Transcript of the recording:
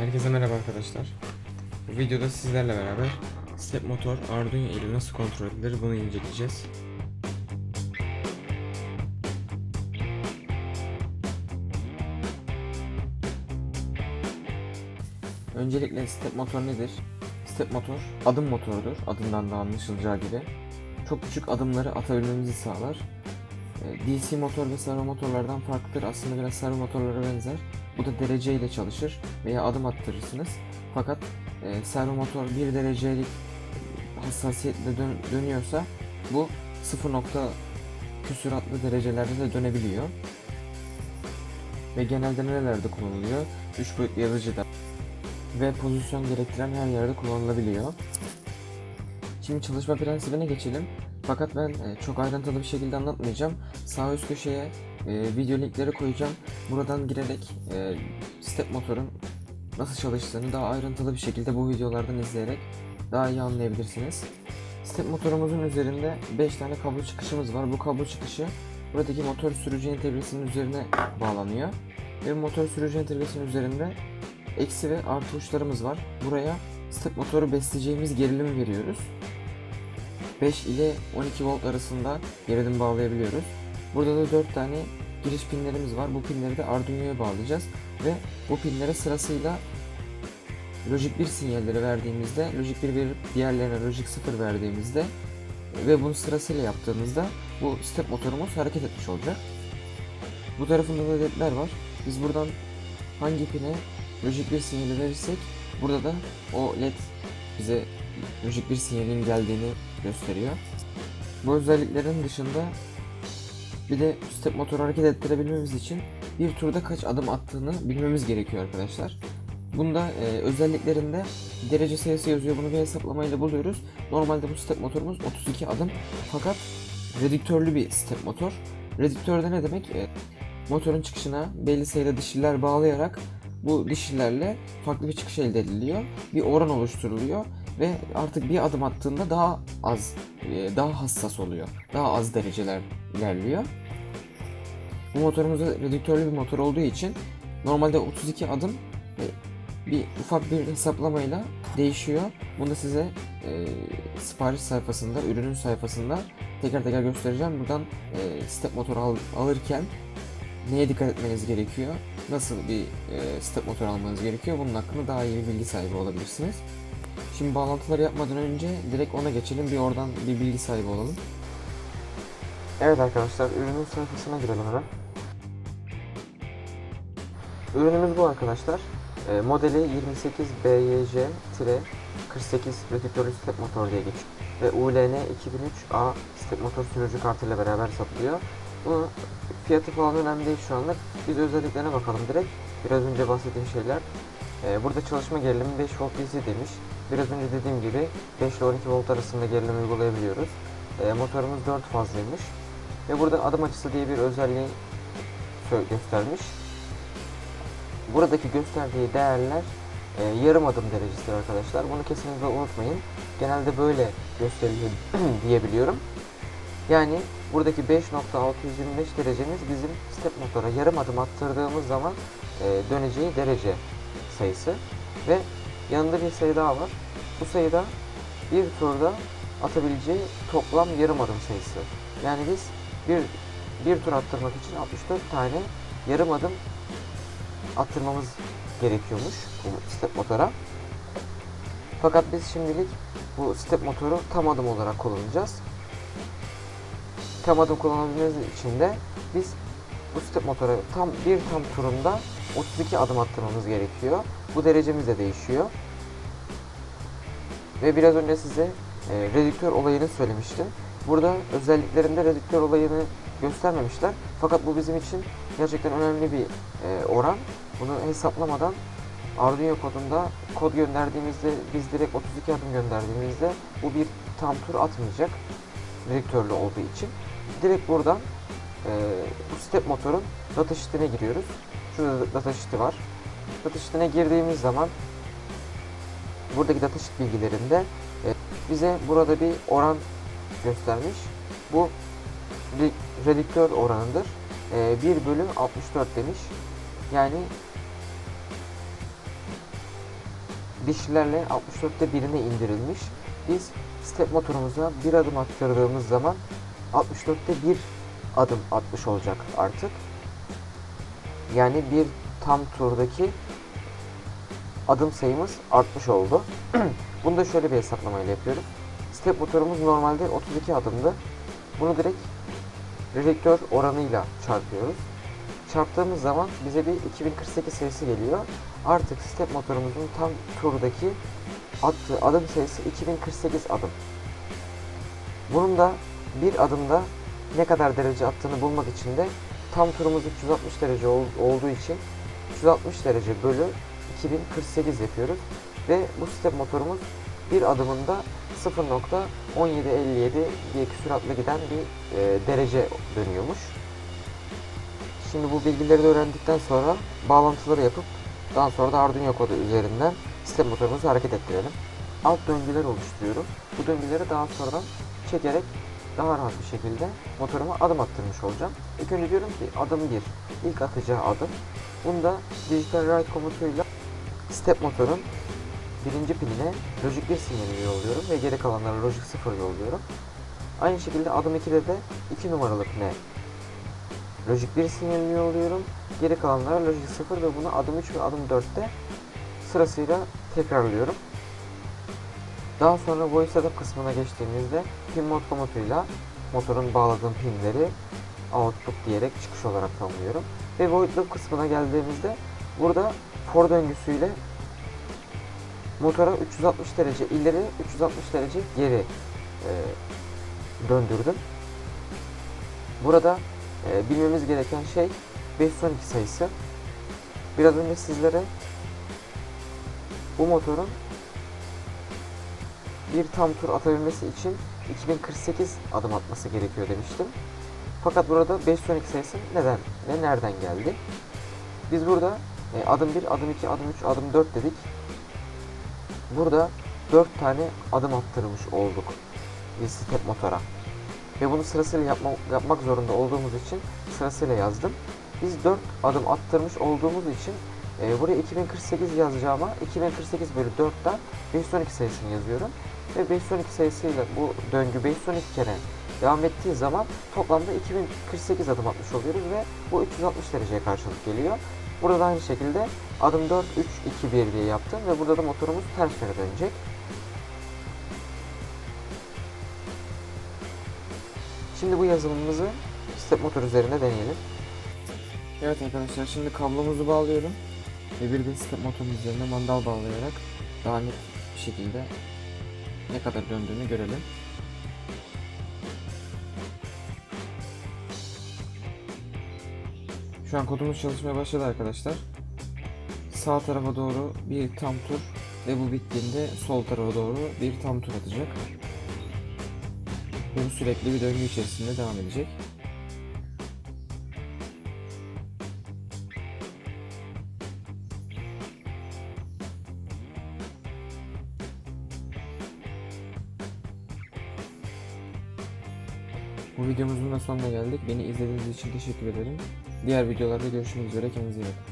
Herkese merhaba arkadaşlar. Bu videoda sizlerle beraber step motor Arduino ile nasıl kontrol edilir bunu inceleyeceğiz. Öncelikle step motor nedir? Step motor adım motorudur. Adından da anlaşılacağı gibi. Çok küçük adımları atabilmemizi sağlar. Ee, DC motor ve servo motorlardan farklıdır. Aslında biraz servo motorlara benzer. Bu da derece ile çalışır veya adım attırırsınız. Fakat e, servo motor 1 derecelik hassasiyetle dön- dönüyorsa bu 0 nokta küsuratlı derecelerde de dönebiliyor. Ve genelde nerelerde kullanılıyor? 3 boyutlu yazıcıda ve pozisyon gerektiren her yerde kullanılabiliyor. Şimdi çalışma prensibine geçelim. Fakat ben e, çok ayrıntılı bir şekilde anlatmayacağım. Sağ üst köşeye e, video linkleri koyacağım. Buradan girerek e, step motorun nasıl çalıştığını daha ayrıntılı bir şekilde bu videolardan izleyerek daha iyi anlayabilirsiniz. Step motorumuzun üzerinde 5 tane kablo çıkışımız var. Bu kablo çıkışı buradaki motor sürücü entegresinin üzerine bağlanıyor. Ve motor sürücü entegresinin üzerinde eksi ve artı uçlarımız var. Buraya step motoru besleyeceğimiz gerilimi veriyoruz. 5 ile 12 volt arasında gerilim bağlayabiliyoruz. Burada da 4 tane giriş pinlerimiz var. Bu pinleri de Arduino'ya bağlayacağız ve bu pinlere sırasıyla Logic 1 sinyalleri verdiğimizde, Logic 1 verip diğerlerine Logic 0 verdiğimizde ve bunu sırasıyla yaptığımızda bu step motorumuz hareket etmiş olacak. Bu tarafında da ledler var. Biz buradan hangi pine Logic 1 sinyali verirsek burada da o led bize Logic 1 sinyalinin geldiğini gösteriyor. Bu özelliklerin dışında bir de step motoru hareket ettirebilmemiz için bir turda kaç adım attığını bilmemiz gerekiyor arkadaşlar. Bunda e, özelliklerinde derece sayısı yazıyor. Bunu bir hesaplamayla buluyoruz. Normalde bu step motorumuz 32 adım. Fakat redüktörlü bir step motor. Redüktörde ne demek? E, motorun çıkışına belli sayıda dişliler bağlayarak bu dişlilerle farklı bir çıkış elde ediliyor. Bir oran oluşturuluyor ve artık bir adım attığında daha az, e, daha hassas oluyor. Daha az dereceler ilerliyor. Bu motorumuz da redüktörlü bir motor olduğu için normalde 32 adım e, bir ufak bir hesaplamayla değişiyor. Bunu da size e, sipariş sayfasında, ürünün sayfasında tekrar tekrar göstereceğim. Buradan e, step motor al- alırken neye dikkat etmeniz gerekiyor? Nasıl bir e, step motor almanız gerekiyor? Bunun hakkında daha iyi bir bilgi sahibi olabilirsiniz. Şimdi bağlantıları yapmadan önce direkt ona geçelim. Bir oradan bir bilgi sahibi olalım. Evet arkadaşlar ürünün sayfasına girelim hemen. Ürünümüz bu arkadaşlar. E, modeli 28BYJ-48 redüktörlü step motor diye geçiyor. Ve ULN 2003A step motor sürücü kartıyla beraber satılıyor. Bu fiyatı falan önemli değil şu anlık. Biz özelliklerine bakalım direkt. Biraz önce bahsettiğim şeyler. E, burada çalışma gerilimi 5 volt DC demiş. Biraz önce dediğim gibi 5 ile 12 volt arasında gerilim uygulayabiliyoruz. E, motorumuz 4 fazlaymış. Ve burada adım açısı diye bir özelliği göstermiş. Buradaki gösterdiği değerler e, yarım adım derecesidir arkadaşlar. Bunu kesinlikle unutmayın. Genelde böyle gösteriliyor diyebiliyorum. Yani buradaki 5.625 derecemiz bizim step motora yarım adım attırdığımız zaman e, döneceği derece sayısı. Ve yanında bir sayı daha var. Bu sayıda bir turda atabileceği toplam yarım adım sayısı. Yani biz bir bir tur attırmak için 64 tane yarım adım attırmamız gerekiyormuş bu step motora. Fakat biz şimdilik bu step motoru tam adım olarak kullanacağız. Tam adım kullanabilmemiz için de biz bu step motora tam bir tam turunda 32 adım attırmamız gerekiyor. Bu derecemiz de değişiyor. Ve biraz önce size e, redüktör olayını söylemiştim. Burada özelliklerinde redüktör olayını göstermemişler. Fakat bu bizim için gerçekten önemli bir e, oran. Bunu hesaplamadan Arduino kodunda kod gönderdiğimizde biz direkt 32 adım gönderdiğimizde bu bir tam tur atmayacak redüktörlü olduğu için. Direkt buradan e, bu step motorun data sheet'ine giriyoruz. Şurada da data sheet'i var. Data sheet'ine girdiğimiz zaman buradaki data sheet bilgilerinde e, bize burada bir oran göstermiş. Bu re- redüktör oranıdır. E, 1 bölü 64 demiş. Yani dişlilerle 64'te birine indirilmiş. Biz step motorumuza bir adım attırdığımız zaman 64'te bir adım atmış olacak artık. Yani bir tam turdaki adım sayımız artmış oldu. Bunu da şöyle bir hesaplamayla yapıyorum. Step motorumuz normalde 32 adımdı. Bunu direkt rejektör oranıyla çarpıyoruz. Çarptığımız zaman bize bir 2048 sayısı geliyor. Artık step motorumuzun tam turdaki attığı adım sayısı 2048 adım. Bunun da bir adımda ne kadar derece attığını bulmak için de tam turumuz 360 derece ol- olduğu için 360 derece bölü 2048 yapıyoruz. Ve bu step motorumuz bir adımında 0.1757 diye küsuratla giden bir e, derece dönüyormuş. Şimdi bu bilgileri de öğrendikten sonra bağlantıları yapıp daha sonra da Arduino kodu üzerinden step motorumuzu hareket ettirelim. Alt döngüler oluşturuyorum. Bu döngüleri daha sonradan çekerek daha rahat bir şekilde motoruma adım attırmış olacağım. İlk önce diyorum ki adım 1. İlk atacağı adım. Bunu da digital write komutuyla step motorun birinci piline logic 1 sinyalini yolluyorum ve geri kalanlara logic 0 yolluyorum. Aynı şekilde adım 2'de de 2 numaralı pine logic 1 sinyalini yolluyorum. Geri kalanlara logic 0 ve bunu adım 3 ve adım 4'te sırasıyla tekrarlıyorum. Daha sonra voice setup kısmına geçtiğimizde pin mod komutuyla motorun bağladığım pinleri output diyerek çıkış olarak tanımlıyorum. Ve void loop kısmına geldiğimizde burada for döngüsüyle motora 360 derece ileri 360 derece geri e, döndürdüm. Burada e, bilmemiz gereken şey 512 sayısı. Biraz önce sizlere bu motorun bir tam tur atabilmesi için 2048 adım atması gerekiyor demiştim. Fakat burada 512 sayısı neden ve nereden geldi? Biz burada e, adım 1, adım 2, adım 3, adım 4 dedik. Burada 4 tane adım attırmış olduk bir step motora. Ve bunu sırasıyla yapma, yapmak zorunda olduğumuz için sırasıyla yazdım. Biz 4 adım attırmış olduğumuz için e, buraya 2048 yazacağıma 2048 bölü 4'ten 512 sayısını yazıyorum. Ve 512 sayısıyla bu döngü 512 kere devam ettiği zaman toplamda 2048 adım atmış oluyoruz ve bu 360 dereceye karşılık geliyor. Burada da aynı şekilde adım 4, 3, 2, 1 diye yaptım ve burada da motorumuz ters yöne dönecek. Şimdi bu yazılımımızı step motor üzerinde deneyelim. Evet arkadaşlar şimdi kablomuzu bağlıyorum ve bir de step motorun üzerine mandal bağlayarak daha net bir şekilde ne kadar döndüğünü görelim. Şu an kodumuz çalışmaya başladı arkadaşlar. Sağ tarafa doğru bir tam tur ve bu bittiğinde sol tarafa doğru bir tam tur atacak. Bu sürekli bir döngü içerisinde devam edecek. Bu videomuzun da sonuna geldik. Beni izlediğiniz için teşekkür ederim. Diğer videolarda görüşmek üzere. Kendinize iyi bakın.